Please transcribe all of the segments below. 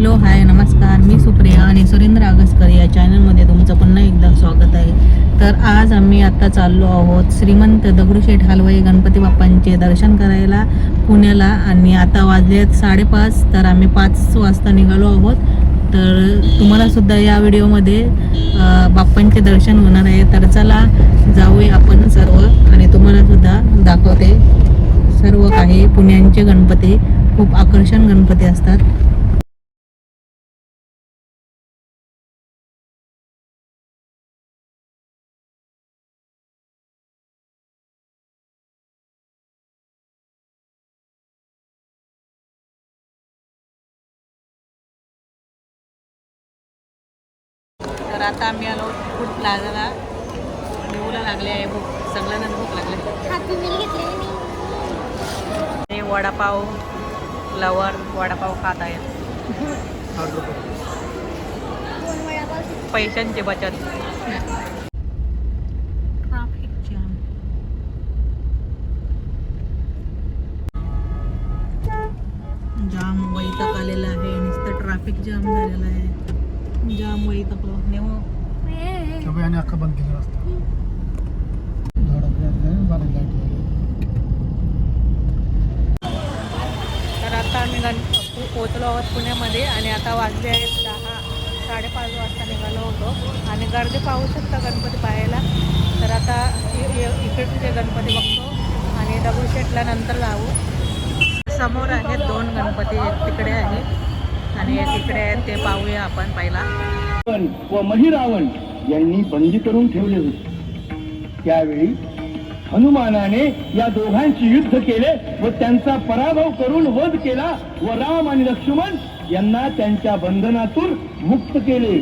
Hello hi नमस्कार. मी सुप्रिया आणि सुरेंद्र आगसकर या चॅनलमध्ये तुमचं पुन्हा एकदा स्वागत आहे. तर आज आम्ही आत्ता चाललो आहोत श्रीमंत दगडूशेठ हलवाई गणपती बाप्पांचे दर्शन करायला पुण्याला आणि आता वाजलेत साडेपाच तर आम्ही पाच वाजता निघालो आहोत. तर तुम्हाला सुद्धा या व्हिडिओमध्ये बाप्पांचे दर्शन होणार आहे. तर चला जाऊया आपण सर्व आणि तुम्हाला सुद्धा दाखवते. सर्व काही पुण्यांचे गणपती खूप आकर्षण गणपती असतात. तर आता आम्ही आलो फूड प्लाझाला निवला लागले आहे भूक सगळ्यांना भूक लागले. हे वडापाव लवर वडापाव खात आहेत. पैशांची बचत. ट्रॅफिक जाम जाम वैताग आलेला आहे. नुसतं ट्रॅफिक जाम झालेला आहे. जाम वैतागलो नेमो आणि अख्खा बंद केला लावली. तर आता आम्ही पोचलो आहोत पुण्यामध्ये आणि आता वाजले आहेत दहा साडेपाच वाजता निघालो होतो. आणि गर्दी पाहू शकता गणपती पाहायला. तर आता इकडचे गणपती बघतो आणि दगडूशेठला नंतर जाऊ समोर आहेत दोन गणपती एक तिकडे आहे. आणि तिकडे ते पाहूया आपण पहिला. व महिरावण यांनी बंदी करून ठेवले होते. त्यावेळी हनुमानाने या दोघांचे युद्ध केले व त्यांचा पराभव करून वध केला व राम आणि लक्ष्मण यांना त्यांच्या बंधनातून मुक्त केले.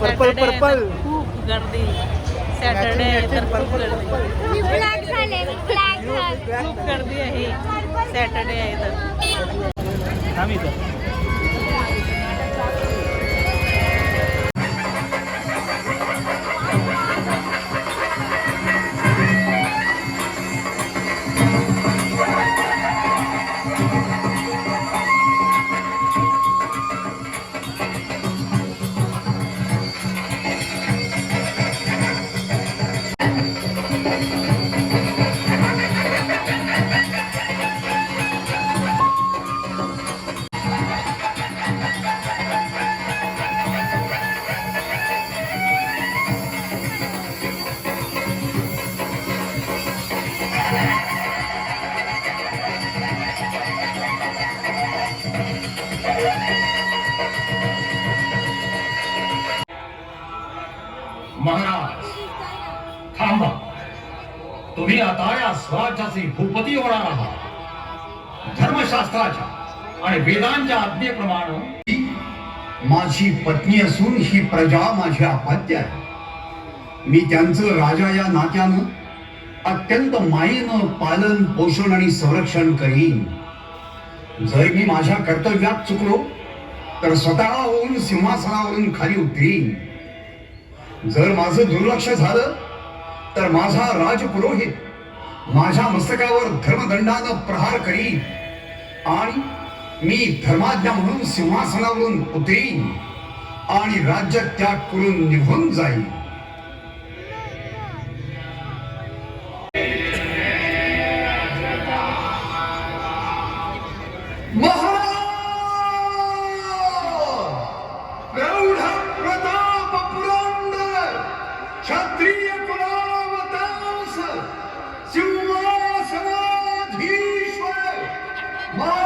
तर purple. खूप गर्दी. सॅटर्डे आहे तर खूप गर्दी. मी ब्लॅक झाले ब्लॅक झाले. खूप गर्दी आहे. सॅटर्डे आहे तर. तुम्ही आता या स्वराज्याचे भूपती होणार आहात. धर्मशास्त्राच्या आणि वेदांच्या आज्ञेप्रमाणे माझी पत्नी असून ही प्रजा माझी अपाद्य आहे. मी त्यांचं राजा या नात्यानं अत्यंत मायेनं पालन पोषण आणि संरक्षण करीन. जर मी माझ्या कर्तव्यात चुकलो तर स्वतः होऊन सिंहासनावरून खाली उतरीन. जर माझं दुर्लक्ष झालं तर माझा राजपुरोहित माझ्या मस्तकावर धर्मदंडानं प्रहार करीन आणि मी धर्माज्ञा म्हणून सिंहासनावरून उतरीन आणि राज्य त्याग करून निघून जाईन. My.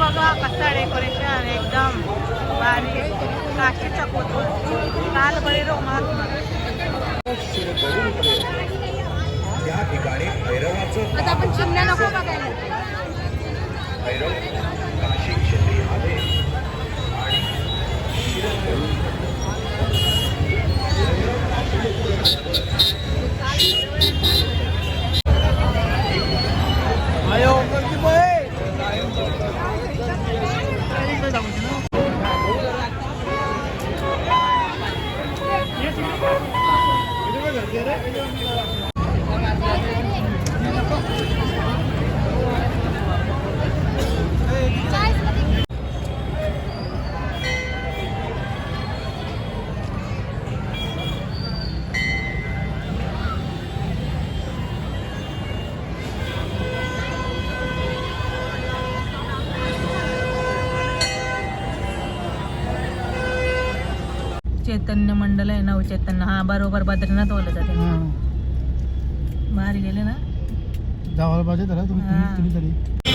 बघा कसं डेकोरेशन एकदम. भारी काशीचा कोथरूड लाल बळीरो महात्मा त्या ठिकाणी भैरवाचं आता आपण चिमण्या नको बघायला. भैरव काशी क्षेत्री आले. चैतन्य मंडल आहे नव चैतन्य. हा बरोबर बद्रीनाथ बोलत जाते. बाहेर गेले ना? जावायला पाहिजे त्याला तुम्ही. तुम्ही तरी.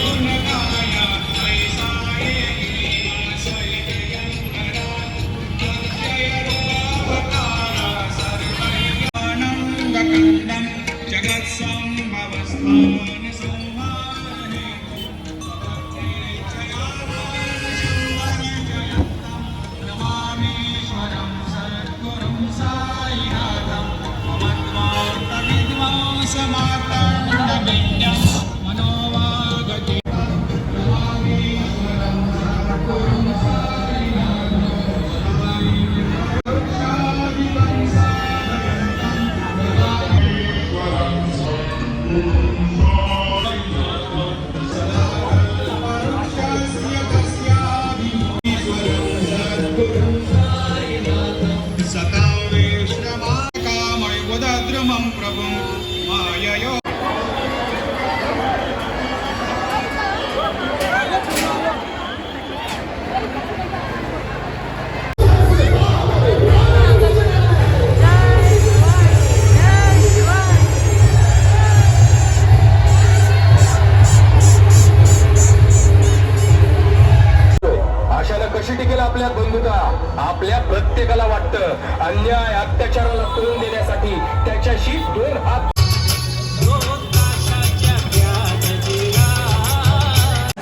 आपल्या प्रत्येकाला वाटतं अन्याय अत्याचाराला तोंड देण्यासाठी त्याच्याशी दोन हात.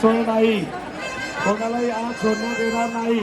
सोड नाही. कोणालाही आज सोडण्यात येणार नाही.